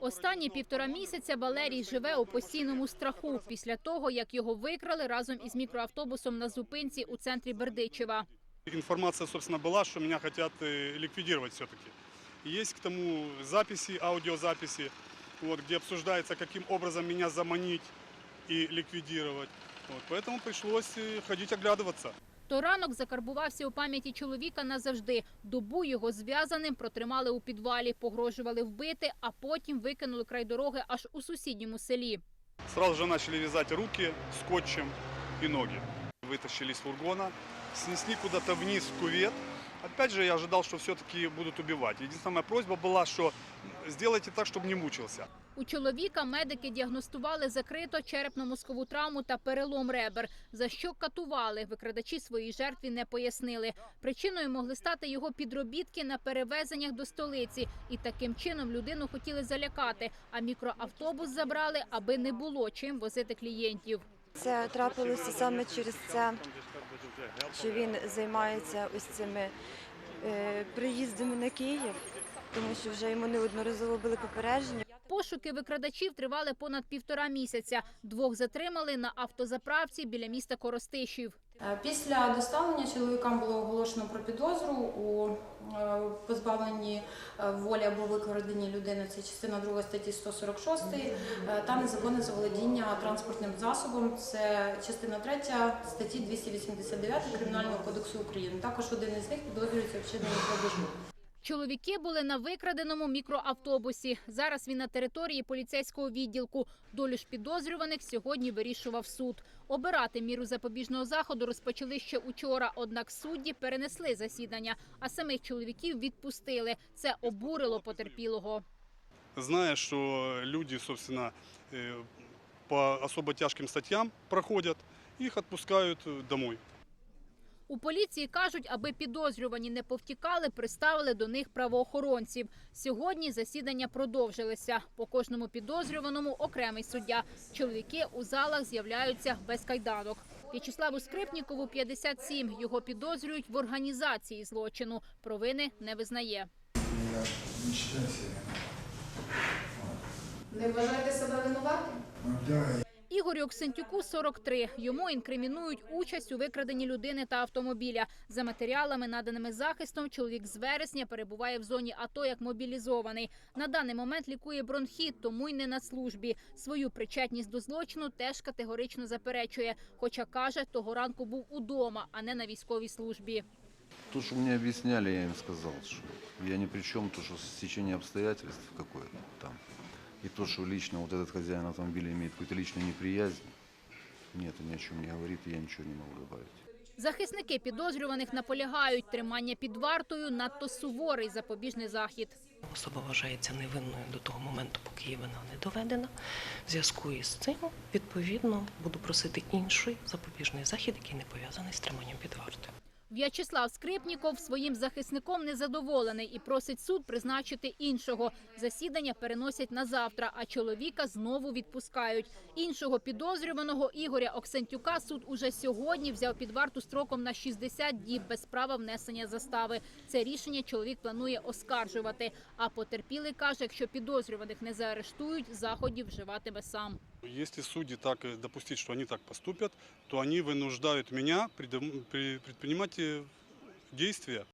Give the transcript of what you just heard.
Останні півтора місяця Валерій живе у постійному страху після того, як його викрали разом із мікроавтобусом на зупинці у центрі Бердичева. Информация, собственно, была, что меня хотят э, ликвидировать все-таки. Есть к тому записи, аудиозаписи, вот, где обсуждается, каким образом меня заманить и ликвидировать. Вот, поэтому пришлось э, ходить оглядываться. То ранок закарбувався у пам'яті чоловіка назавжди. Добу його зв'язаним протримали у підвалі, погрожували вбити, а потім викинули край дороги аж у сусідньому селі. Сразу же начали вязать руки скотчем и ноги. Вытащили из фургона, снесли куда-то вниз в кувет. Опять же, я ожидал, что все-таки будут убивать. Единственная моя просьба была, что сделайте так, чтобы не мучился. У чоловіка медики діагностували закрито черепно-мозкову травму та перелом ребер. За що катували, викрадачі своїй жертві не пояснили. Причиною могли стати його підробітки на перевезеннях до столиці. І таким чином людину хотіли залякати, а мікроавтобус забрали, аби не було чим возити клієнтів. Це трапилося саме через це, що він займається ось цими е, приїздами на Київ, тому що вже йому неодноразово були попередження. Пошуки викрадачів тривали понад півтора місяця. Двох затримали на автозаправці біля міста Коростишів. Е, Після доставлення чоловікам було оголошено про підозру у е, позбавленні е, волі або викраденні людини. Це частина 2 статті 146 е, та незаконне заволодіння транспортним засобом. Це частина 3 статті 289 Кримінального кодексу України. Також один із них підозрюється в вчиненні крадежу. Чоловіки були на викраденому мікроавтобусі. Зараз він на території поліцейського відділку. Долю ж підозрюваних сьогодні вирішував суд. Обирати міру запобіжного заходу розпочали ще учора. Однак судді перенесли засідання, а самих чоловіків відпустили. Це обурило потерпілого. Зная, что люди, собственно, э, по особо тяжким статьям проходят, их отпускают э, домой. У поліції кажуть, аби підозрювані не повтікали, приставили до них правоохоронців. Сьогодні засідання продовжилися. По кожному підозрюваному окремий суддя. Чоловіки у залах з'являються без кайданок. В'ячеславу Скрипнікову 57. Його підозрюють в організації злочину. Провини не визнає. Не вважаєте себе винуватим? Ігорю Оксентюку 43. Йому інкримінують участь у викраденні людини та автомобіля. За матеріалами, наданими захистом, чоловік з вересня перебуває в зоні АТО як мобілізований. На даний момент лікує бронхіт, тому й не на службі. Свою причетність до злочину теж категорично заперечує. Хоча каже, того ранку був удома, а не на військовій службі. То, что мне объясняли, я им сказал, что я ни при чем, то, что стечение обстоятельств какое-то там. И то, что лично вот этот хозяин автомобиля имеет какую-то личную неприязнь, нет, ни о чем не говорит, и я ничего не могу добавить. Захисники підозрюваних наполягають, тримання під вартою надто суворий запобіжний захід. Особа вважається невинною до того моменту, поки її вина не доведена. В зв'язку із цим, відповідно, буду просити інший запобіжний захід, який не пов'язаний з триманням під вартою. В'ячеслав Скрипніков своїм захисником незадоволений і просить суд призначити іншого. Засідання переносять на завтра, а чоловіка знову відпускають. Іншого підозрюваного Ігоря Оксентюка суд уже сьогодні взяв під варту строком на 60 діб без права внесення застави. Це рішення чоловік планує оскаржувати. А потерпілий каже, якщо підозрюваних не заарештують, заходів вживатиме сам. Если судьи так э, допустить, что они так поступят, то они вынуждают меня предом- при- предпринимать э, действия.